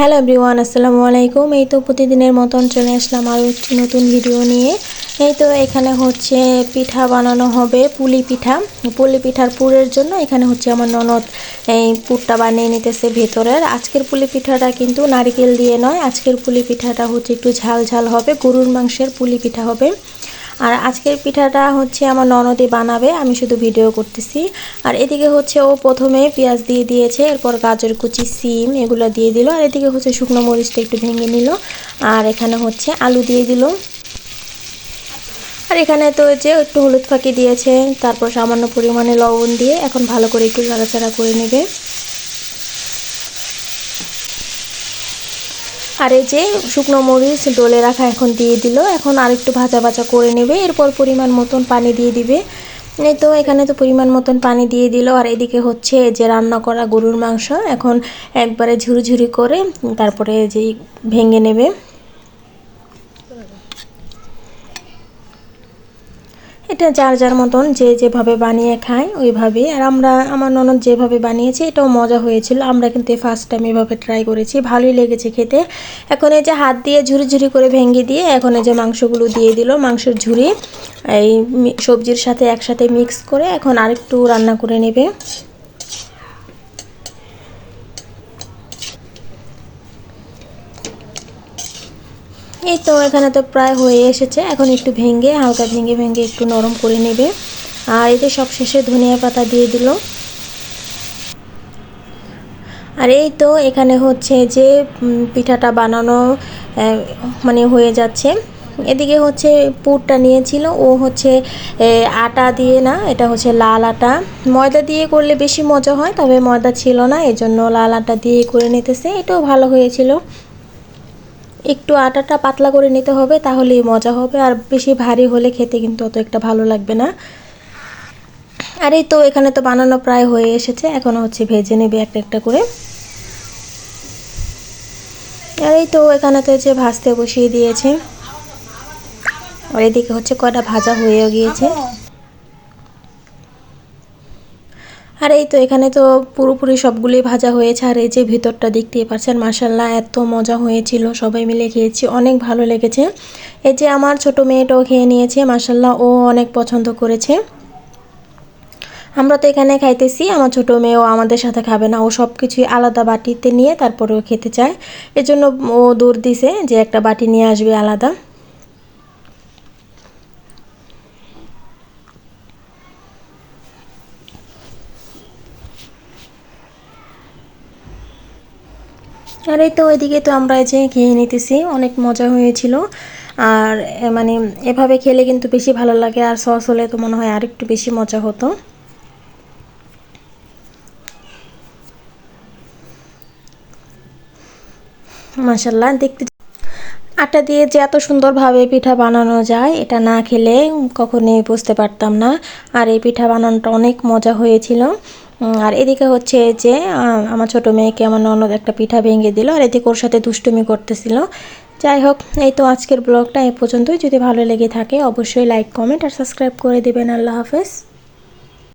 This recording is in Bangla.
হ্যালো এভরিওয়ান, আসসালামু আলাইকুম। এই তো প্রতিদিনের মতন চলে আসলাম আরও একটি নতুন ভিডিও নিয়ে। এই তো এখানে হচ্ছে পিঠা বানানো হবে, পুলি পিঠা। পুলি পিঠার পুরের জন্য এখানে হচ্ছে আমার ননদ এই পুরটা বানিয়ে নিতেছে ভেতরের। আজকের পুলি পিঠাটা কিন্তু নারিকেল দিয়ে নয়, আজকের পুলি পিঠাটা হচ্ছে একটু ঝাল ঝাল হবে, গরুর মাংসের পুলি পিঠা হবে। আর আজকের পিঠাটা হচ্ছে আমার ননদই বানাবে, আমি শুধু ভিডিও করতেছি। আর এদিকে হচ্ছে ও প্রথমে পেঁয়াজ দিয়ে দিয়েছে, এরপর গাজর কুচি, সিম এগুলো দিয়ে দিল, আর এদিকে হচ্ছে শুকনো মরিচটা একটু ভেঙে নিল, আর এখানে হচ্ছে আলু দিয়ে দিল। আর এখানে তো যে একটু হলুদ ফাঁকি দিয়েছে, তারপর সামান্য পরিমাণে লবণ দিয়ে এখন ভালো করে একটু নাড়াচাড়া করে নেবে। আর এই যে শুকনো মরিচ ডোলে রাখা এখন দিয়ে দিল। এখন আরেকটু ভাজা ভাজা করে নেবে। এরপর পরিমাণ মতন পানি দিয়ে দিবে। এই তো এখানে তো পরিমাণ মতন পানি দিয়ে দিল। আর এদিকে হচ্ছে যে রান্না করা গরুর মাংস। এখন একবারে ঝুরি ঝুরি করে তারপরে যেই ভেঙে নেবে। এটা যার যার মতন যে যেভাবে বানিয়ে খায়, ওইভাবেই। আর আমরা, আমার ননদ যেভাবে বানিয়েছে, এটাও মজা হয়েছিল। আমরা কিন্তু ফার্স্ট টাইম এভাবে ট্রাই করেছি। ভালোই লেগেছে খেতে। এখন এই যে হাত দিয়ে ঝুরি ঝুরি করে ভেঙে দিয়ে, এখন এই যে মাংসগুলো দিয়ে দিল, মাংসের ঝুরি, এই সবজির সাথে একসাথে মিক্স করে এখন আরেকটু রান্না করে নেবে। এই তো এখানে তো প্রায় হয়ে এসেছে। এখন একটু ভেঙে, হালকা ভেঙে ভেঙে একটু নরম করে নেবে। আর এতে সব শেষে ধনিয়া পাতা দিয়ে দিল। আর এই তো এখানে হচ্ছে যে পিঠাটা বানানো মানে হয়ে যাচ্ছে। এদিকে হচ্ছে পুরটা নিয়েছিল, ও হচ্ছে আটা দিয়ে না, এটা হচ্ছে লাল আটা। ময়দা দিয়ে করলে বেশি মজা হয়, তবে ময়দা ছিল না, এজন্য লাল আটা দিয়ে করে নিতেছে। এটাও ভালো হয়েছিল। একটু আটাটা পাতলা করে নিতে হবে, তাহলেই মজা হবে। আর বেশি ভারী হলে খেতে কিন্তু অত একটা ভালো লাগবে না। আর এই তো এখানে তো বানানো প্রায় হয়ে এসেছে, এখন হচ্ছে ভেজে নেবে একটা একটা করে। আর এই তো এখানে তো যে ভাজতে বসিয়ে দিয়েছে। আর এদিকে হচ্ছে কটা ভাজা হয়েও গিয়েছে। আর এই তো এখানে তো পুরোপুরি সবগুলোই ভাজা হয়েছে, আর এই যে ভিতরটা দেখতেই পাচ্ছেন মাসাল্লাহ এত মজা হয়েছিল, সবাই মিলে খেয়েছি, অনেক ভালো লেগেছে। এই যে আমার ছোট মেয়েটাও খেয়ে নিয়েছে মাসাল্লাহ ও অনেক পছন্দ করেছে। আমরা তো এখানে খাইতেছি, আমার ছোটো মেয়েও আমাদের সাথে খাবে না, ও সব কিছুই আলাদা বাটিতে নিয়ে তারপরে ও খেতে চায়। এজন্য ও দৌড় দিছে যে একটা বাটি নিয়ে আসবে আলাদা। আর এই তো ওইদিকে তো আমরা যে খেয়ে নিতেছি, অনেক মজা হয়েছিল। আর মানে এভাবে খেলে কিন্তু বেশি ভালো লাগে, আর সস হলে তো মনে হয় আর একটু বেশি মজা হতো। মাসাল্লাহ দেখতে আটা দিয়ে যে এত সুন্দরভাবে পিঠা বানানো যায়, এটা না খেলে কখনোই বুঝতে পারতাম না। আর এই পিঠা বানানোটা অনেক মজা হয়েছিল। আর এদিকে হচ্ছে যে আমার ছোট মেয়েকে আমার ননদ একটা পিঠা ভেঙে দিল, আর এদিকে ওর সাথে দুষ্টুমি করতেছিল। যাই হোক, এই তো আজকের ব্লগটা এ পর্যন্তই। যদি ভালো লেগে থাকে, অবশ্যই লাইক কমেন্ট আর সাবস্ক্রাইব করে দেবেন। আল্লাহ হাফেজ।